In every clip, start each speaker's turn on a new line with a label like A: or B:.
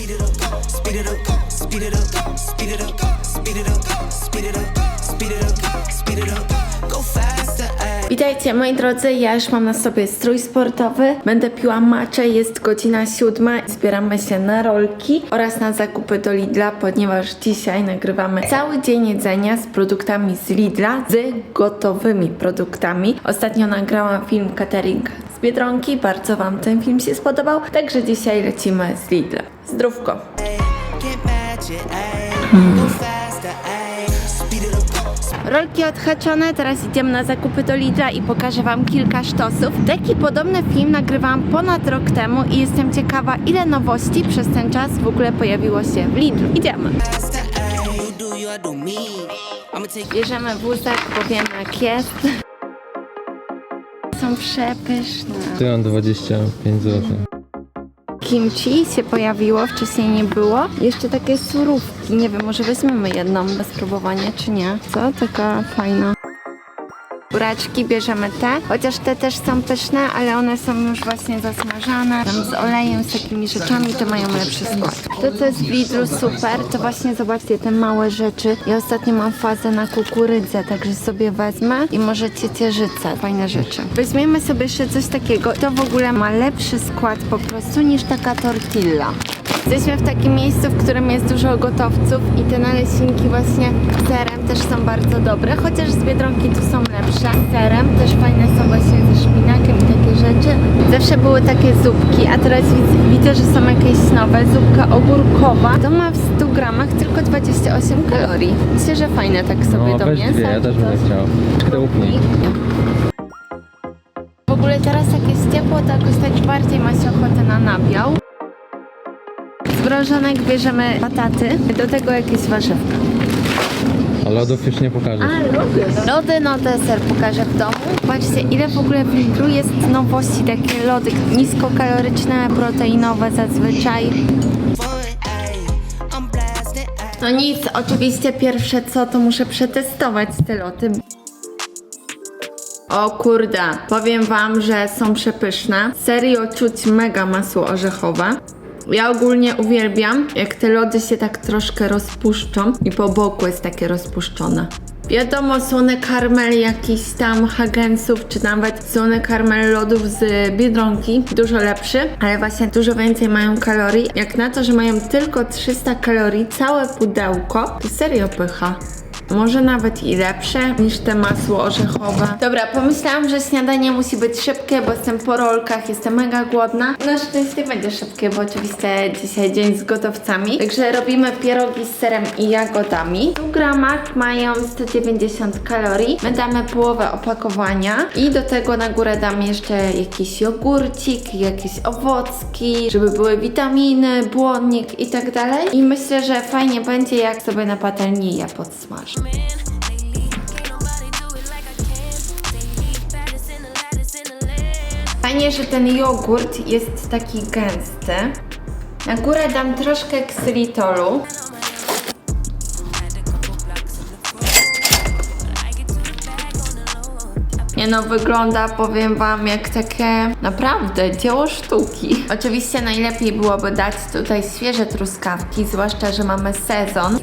A: speed it up, speed it up, speed it up, speed it up, speed it up, speed it up, speed it up, speed it up, go faster.
B: Witajcie moi drodzy, ja już mam na sobie strój sportowy, będę piła maczę, jest godzina siódma, zbieramy się na rolki oraz na zakupy do Lidla, ponieważ dzisiaj nagrywamy cały dzień jedzenia z produktami z Lidla, z gotowymi produktami. Ostatnio nagrałam film catering Biedronki, bardzo wam ten film się spodobał, także dzisiaj lecimy z Lidla. Zdrówko!
A: Up,
B: Rolki odhaczone, teraz idziemy na zakupy do Lidla i pokażę Wam kilka sztosów. Taki podobny film nagrywałam ponad rok temu i jestem ciekawa, ile nowości przez ten czas w ogóle pojawiło się w Lidlu. Idziemy. Bierzemy wózek, bo wiemy jak jest. Są przepyszne.
C: Ty mam 25 zł.
B: Kimchi się pojawiło, wcześniej nie było. Jeszcze takie surówki, nie wiem, może weźmiemy jedną bez próbowania, czy nie. Co? Taka fajna. Buraczki bierzemy te, chociaż te też są pyszne, ale one są już właśnie zasmażane, tam z olejem, z takimi rzeczami, to mają lepszy skład. To, co jest w Lidlu super, to właśnie zobaczcie te małe rzeczy. Ja ostatnio mam fazę na kukurydzę, także sobie wezmę i może ciecierzycę, fajne rzeczy. Weźmiemy sobie jeszcze coś takiego, to w ogóle ma lepszy skład po prostu niż taka tortilla. Jesteśmy w takim miejscu, w którym jest dużo gotowców i te naleśniki właśnie z serem też są bardzo dobre, chociaż z Biedronki tu są lepsze. Z serem też fajne są właśnie ze szpinakiem i takie rzeczy. Zawsze były takie zupki, a teraz widzę, że są jakieś nowe. Zupka ogórkowa. To ma w 100 gramach tylko 28 kalorii. Myślę, że fajne tak sobie
C: No
B: do mięsa.
C: dwie, ja też bym chciał. Upnij.
B: w ogóle teraz jak jest ciepło, to jakoś tak bardziej ma się ochotę na nabiał. Mrożonek bierzemy bataty, do tego jakieś warzywka.
C: A lodów już nie pokażesz.
B: lody. No deser pokażę w domu. Patrzcie, ile w ogóle w Lidlu jest nowości, takie lody niskokaloryczne, proteinowe zazwyczaj. No nic, oczywiście pierwsze co, to muszę przetestować te loty. O kurde, powiem wam, że są przepyszne. Serio czuć mega masło orzechowe. Ja ogólnie uwielbiam, jak te lody się tak troszkę rozpuszczą i po boku jest takie rozpuszczone. Wiadomo, słony karmel jakiś tam Hagensów, czy nawet słony karmel lodów z Biedronki, dużo lepszy, ale właśnie dużo więcej mają kalorii. Jak na to, że mają tylko 300 kalorii, całe pudełko, to serio pycha. Może nawet i lepsze niż te masło orzechowe. Dobra, pomyślałam, że śniadanie musi być szybkie, bo jestem po rolkach, jestem mega głodna. Na szczęście będzie szybkie, bo oczywiście dzisiaj dzień z gotowcami. Także robimy pierogi z serem i jagodami. W 100 gramach mają 190 kalorii. My damy połowę opakowania i do tego na górę dam jeszcze jakiś jogurcik, jakieś owocki, żeby były witaminy, błonnik i tak dalej. I myślę, że fajnie będzie, jak sobie na patelni je podsmażę. Fajnie, że ten jogurt jest taki gęsty. Na górę dam troszkę ksylitolu. Nie no, wygląda, powiem wam, jak takie naprawdę dzieło sztuki. Oczywiście najlepiej byłoby dać tutaj świeże truskawki, zwłaszcza, że mamy sezon.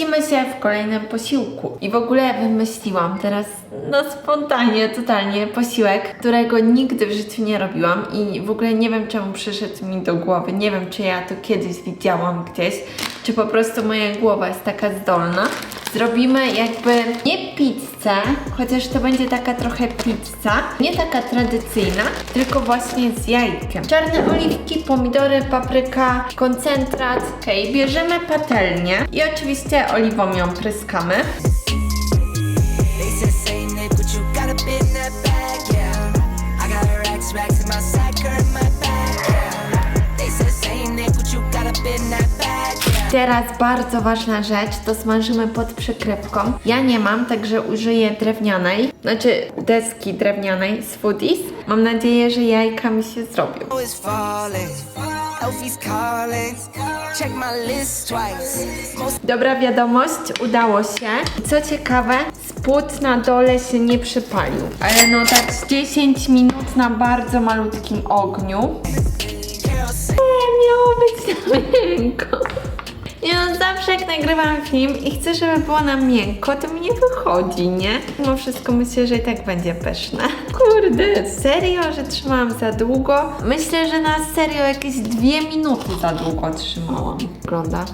B: No widzimy się w kolejnym posiłku. I w ogóle wymyśliłam teraz na spontanie, totalnie posiłek, którego nigdy w życiu nie robiłam i w ogóle nie wiem czemu przyszedł mi do głowy. Nie wiem, czy ja to kiedyś widziałam gdzieś, czy po prostu moja głowa jest taka zdolna. Zrobimy jakby nie pizzę, chociaż to będzie taka trochę pizza, nie taka tradycyjna, tylko właśnie z jajkiem. Czarne oliwki, pomidory, papryka, koncentrat. Bierzemy patelnię i oczywiście oliwą ją pryskamy.
A: They said
B: Teraz bardzo ważna rzecz, to smażymy pod przykrywką. Ja nie mam, także użyję drewnianej, znaczy deski drewnianej z Foodies. Mam nadzieję, że jajka mi się zrobią. Dobra wiadomość, udało się. I Co ciekawe, spód na dole się nie przypalił. Ale no tak z 10 minut na bardzo malutkim ogniu.
A: girls
B: miękko. Nie no, zawsze jak nagrywam film i chcę, żeby było na miękko, to mi nie wychodzi, nie? Mimo wszystko myślę, że i tak będzie pyszne. Kurde, serio, że trzymałam za długo? Myślę, że na serio jakieś dwie minuty za długo trzymałam. Wygląda.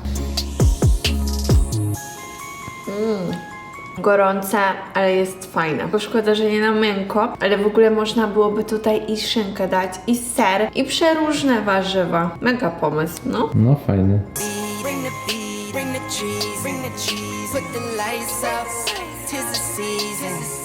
B: gorące, ale jest fajne. Bo szkoda, że nie na miękko, ale w ogóle można byłoby tutaj i szynkę dać, i ser, i przeróżne warzywa. Mega pomysł, no.
C: No fajny.
A: Bring the cheese. Put the lights up, tis the season.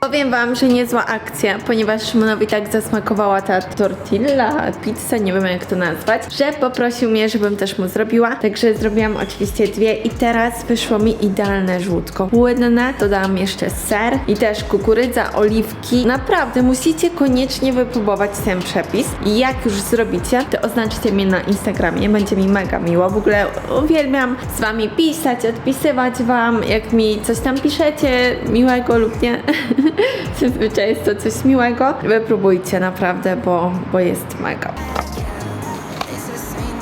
B: Powiem wam, że niezła akcja, ponieważ Szymonowi tak zasmakowała ta tortilla, pizza, nie wiem jak to nazwać, że poprosił mnie, żebym też mu zrobiła. Także zrobiłam oczywiście dwie i teraz wyszło mi idealne żółtko. Płynne, dodałam jeszcze ser i też kukurydza, oliwki. Naprawdę musicie koniecznie wypróbować ten przepis. I jak już zrobicie, to oznaczcie mnie na Instagramie, będzie mi mega miło. W ogóle uwielbiam z wami pisać, odpisywać wam, jak mi coś tam piszecie, miłego lub nie. Zazwyczaj jest to coś miłego. Wypróbujcie naprawdę, bo, bo jest mega.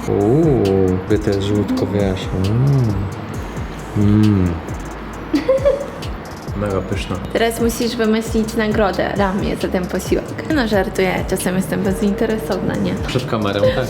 C: Uuu, by te żółtko wiesz. Mm. Mm. Mega pyszna.
B: Teraz musisz wymyślić nagrodę dla mnie za ten posiłek. No żartuję, czasem jestem bezinteresowna, nie?
C: Przed kamerą, tak?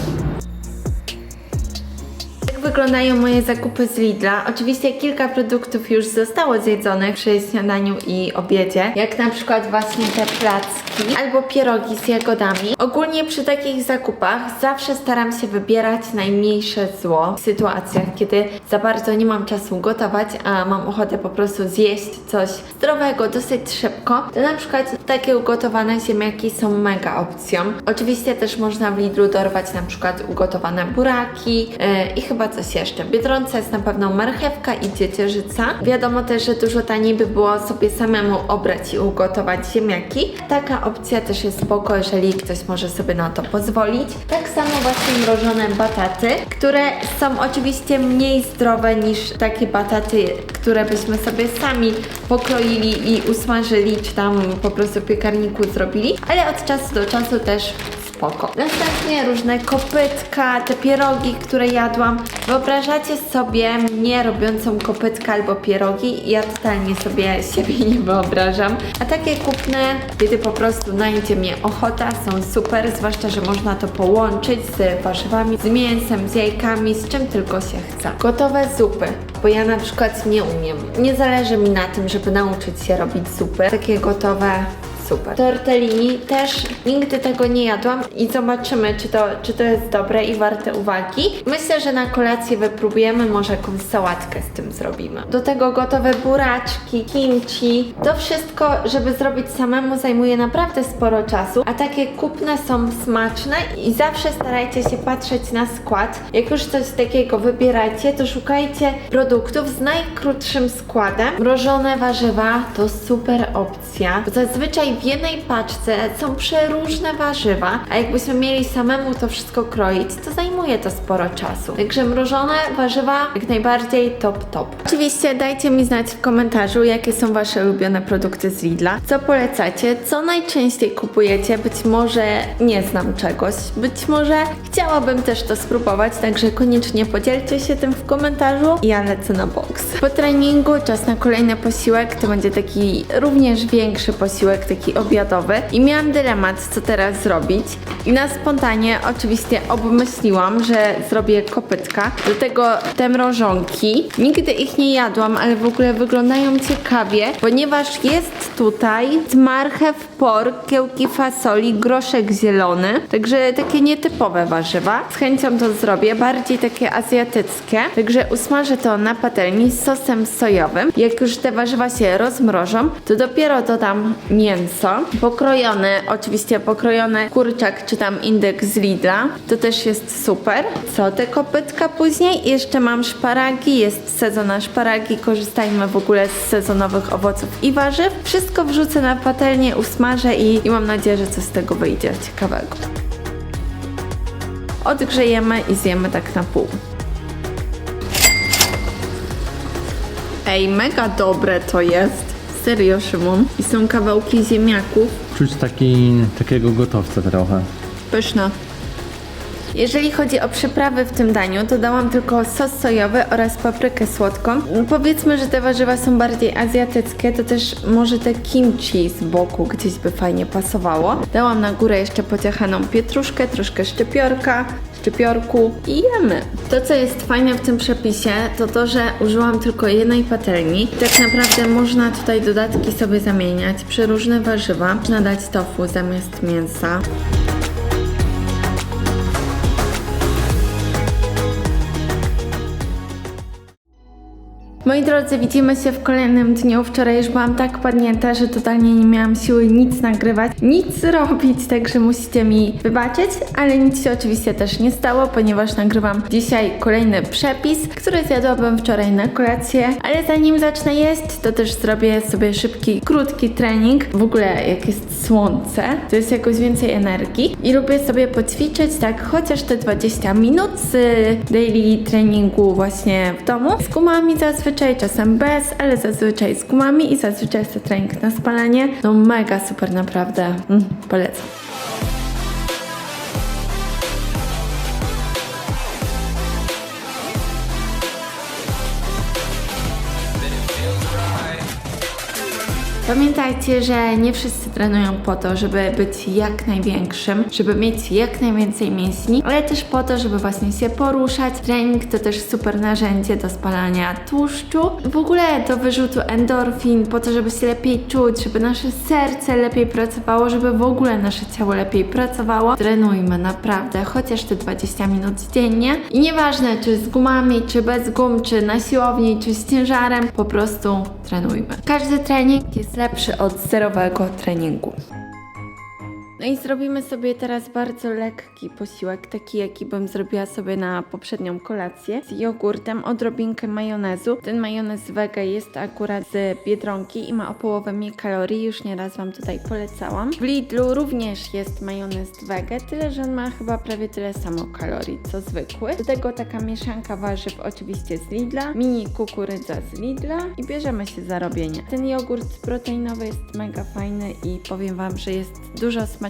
B: Wyglądają moje zakupy z Lidla? Oczywiście kilka produktów już zostało zjedzonych przy śniadaniu i obiedzie, jak na przykład właśnie te placki albo pierogi z jagodami. Ogólnie przy takich zakupach zawsze staram się wybierać najmniejsze zło w sytuacjach, kiedy za bardzo nie mam czasu gotować, a mam ochotę po prostu zjeść coś zdrowego dosyć szybko. To na przykład takie ugotowane ziemniaki są mega opcją. Oczywiście też można w Lidlu dorwać na przykład ugotowane buraki yy, i chyba coś jeszcze. W Biedronce jest na pewno marchewka i ciecierzyca. Wiadomo też, że dużo taniej by było sobie samemu obrać i ugotować ziemniaki. Taka opcja też jest spoko, jeżeli ktoś może sobie na to pozwolić. Tak samo właśnie mrożone bataty, które są oczywiście mniej zdrowe niż takie bataty, które byśmy sobie sami pokroili i usmażyli, czy tam po prostu w piekarniku zrobili, ale od czasu do czasu też spoko. Następnie różne kopytka, te pierogi, które jadłam. Wyobrażacie sobie mnie robiącą kopytka albo pierogi? Ja totalnie sobie siebie nie wyobrażam. A takie kupne, kiedy po prostu najdzie mnie ochota, są super, zwłaszcza, że można to połączyć z warzywami, z mięsem, z jajkami, z czym tylko się chce. Gotowe zupy. Bo ja na przykład nie umiem. Nie zależy mi na tym, żeby nauczyć się robić zupy. Takie gotowe Super. Tortellini też nigdy tego nie jadłam i zobaczymy, czy to, czy to jest dobre i warte uwagi. Myślę, że na kolację wypróbujemy, może jakąś sałatkę z tym zrobimy. Do tego gotowe buraczki, kimchi. To wszystko, żeby zrobić samemu, zajmuje naprawdę sporo czasu, a takie kupne są smaczne i zawsze starajcie się patrzeć na skład. Jak już coś takiego wybieracie, to szukajcie produktów z najkrótszym składem. Mrożone warzywa to super opcja, zazwyczaj w jednej paczce są przeróżne warzywa, a jakbyśmy mieli samemu to wszystko kroić, to zajmuje to sporo czasu. Także mrożone warzywa jak najbardziej top top. Oczywiście dajcie mi znać w komentarzu, jakie są wasze ulubione produkty z Lidla, co polecacie, co najczęściej kupujecie, być może nie znam czegoś, być może chciałabym też to spróbować, także koniecznie podzielcie się tym w komentarzu ja lecę na boks. Po treningu czas na kolejny posiłek, to będzie taki również większy posiłek, taki obiadowy i miałam dylemat, co teraz zrobić i na spontanie oczywiście obmyśliłam, że zrobię kopytka, do tego te mrożonki. Nigdy ich nie jadłam, ale w ogóle wyglądają ciekawie, ponieważ jest tutaj marchew, pork, kiełki fasoli, groszek zielony, także takie nietypowe warzywa. Z chęcią to zrobię, bardziej takie azjatyckie, także usmażę to na patelni z sosem sojowym. Jak już te warzywa się rozmrożą, to dopiero dodam mięso, pokrojone, oczywiście pokrojone kurczak czy tam indyk z Lidla, to też jest super. Co, te kopytka później? Jeszcze mam szparagi, jest sezon na szparagi, korzystajmy w ogóle z sezonowych owoców i warzyw. Wszystko wrzucę na patelnię, usmażę i, i mam nadzieję, że coś z tego wyjdzie ciekawego. Odgrzejemy i zjemy tak na pół. Ej, mega dobre to jest. Serio, Szymon. I są kawałki ziemniaków.
C: Czuć taki, takiego gotowca trochę.
B: Pyszne. Jeżeli chodzi o przyprawy w tym daniu, to dałam tylko sos sojowy oraz paprykę słodką. Powiedzmy, że te warzywa są bardziej azjatyckie, to też może te kimchi z boku gdzieś by fajnie pasowało. Dałam na górę jeszcze pociachaną pietruszkę, troszkę szczypiorka, szczypiorku i jemy. To, co jest fajne w tym przepisie, to to, że użyłam tylko jednej patelni. Tak naprawdę można tutaj dodatki sobie zamieniać, przeróżne warzywa. Można dać tofu zamiast mięsa. Moi drodzy, widzimy się w kolejnym dniu. Wczoraj już byłam tak padnięta, że totalnie nie miałam siły nic nagrywać, nic robić, także musicie mi wybaczyć, ale nic się oczywiście też nie stało, ponieważ nagrywam dzisiaj kolejny przepis, który zjadłabym wczoraj na kolację, ale zanim zacznę jeść, to też zrobię sobie szybki, krótki trening. W ogóle jak jest słońce, to jest jakoś więcej energii i lubię sobie poćwiczyć tak chociaż te 20 minut z daily treningu właśnie w domu. Z gumami zazwyczaj, czasem bez, ale zazwyczaj z gumami i zazwyczaj jest to trening na spalanie. No mega super naprawdę, mm, polecam. Pamiętajcie, że nie wszyscy trenują po to, żeby być jak największym, żeby mieć jak najwięcej mięśni, ale też po to, żeby właśnie się poruszać. Trening to też super narzędzie do spalania tłuszczu, w ogóle do wyrzutu endorfin, po to, żeby się lepiej czuć, żeby nasze serce lepiej pracowało, żeby w ogóle nasze ciało lepiej pracowało. Trenujmy naprawdę, chociaż te 20 minut dziennie. I nieważne, czy z gumami, czy bez gum, czy na siłowni, czy z ciężarem, po prostu trenujmy. Każdy trening jest lepszy od zerowego treningu. No i zrobimy sobie teraz bardzo lekki posiłek, taki jaki bym zrobiła sobie na poprzednią kolację, z jogurtem, odrobinkę majonezu. Ten majonez wege jest akurat z Biedronki i ma o połowę mniej kalorii, już nieraz Wam tutaj polecałam. W Lidlu również jest majonez wege, tyle że on ma chyba prawie tyle samo kalorii, co zwykły. Do tego taka mieszanka warzyw oczywiście z Lidla, mini kukurydza z Lidla i bierzemy się za robienie. Ten jogurt proteinowy jest mega fajny i powiem Wam, że jest dużo smaczniejszy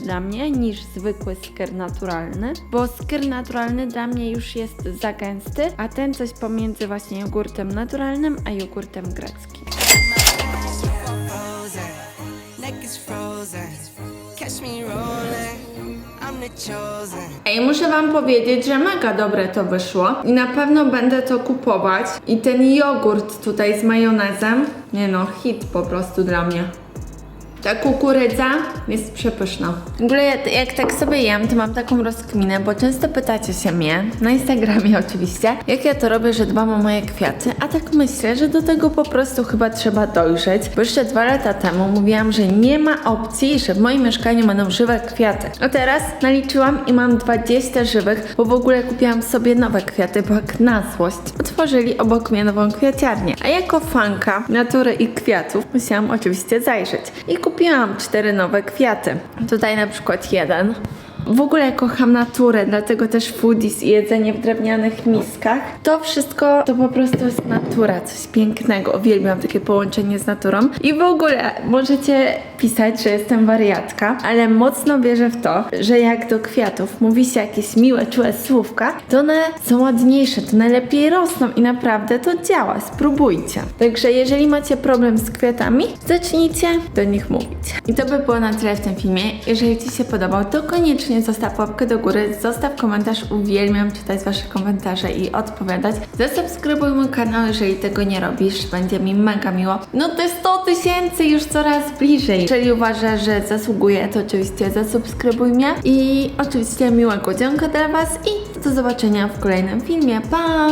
B: dla mnie niż zwykły skier naturalny, bo skier naturalny dla mnie już jest za gęsty, a ten coś pomiędzy właśnie jogurtem naturalnym a jogurtem greckim. Ej, muszę wam powiedzieć, że mega dobre to wyszło i na pewno będę to kupować. I ten jogurt tutaj z majonezem, nie no, hit po prostu dla mnie. Ta kukurydza jest przepyszna. W ogóle jak, jak tak sobie jem, to mam taką rozkminę, bo często pytacie się mnie, na Instagramie oczywiście, jak ja to robię, że dbam o moje kwiaty, a tak myślę, że do tego po prostu chyba trzeba dojrzeć, bo jeszcze dwa lata temu mówiłam, że nie ma opcji, że w moim mieszkaniu będą żywe kwiaty. A teraz naliczyłam i mam 20 żywych, bo w ogóle kupiłam sobie nowe kwiaty, bo jak na złość otworzyli obok mnie nową kwiaciarnię. A jako fanka natury i kwiatów musiałam oczywiście zajrzeć. I cztery nowe kwiaty. Tutaj na przykład jeden. W ogóle kocham naturę, dlatego też foodies i jedzenie w drewnianych miskach. To wszystko to po prostu jest natura, coś pięknego. Uwielbiam takie połączenie z naturą. I w ogóle możecie pisać, że jestem wariatka, ale mocno wierzę w to, że jak do kwiatów mówi się jakieś miłe, czułe słówka, to one są ładniejsze, to najlepiej rosną i naprawdę to działa. Spróbujcie. Także jeżeli macie problem z kwiatami, zacznijcie do nich mówić. I to by było na tyle w tym filmie. Jeżeli Ci się podobał, to koniecznie zostaw łapkę do góry, zostaw komentarz. Uwielbiam czytać Wasze komentarze i odpowiadać. Zasubskrybuj mój kanał, jeżeli tego nie robisz. Będzie mi mega miło. No te 100 tysięcy już coraz bliżej. Jeżeli uważasz, że zasługuje, to oczywiście zasubskrybuj mnie. I oczywiście miłego dzionka dla Was i do zobaczenia w kolejnym filmie. Pa!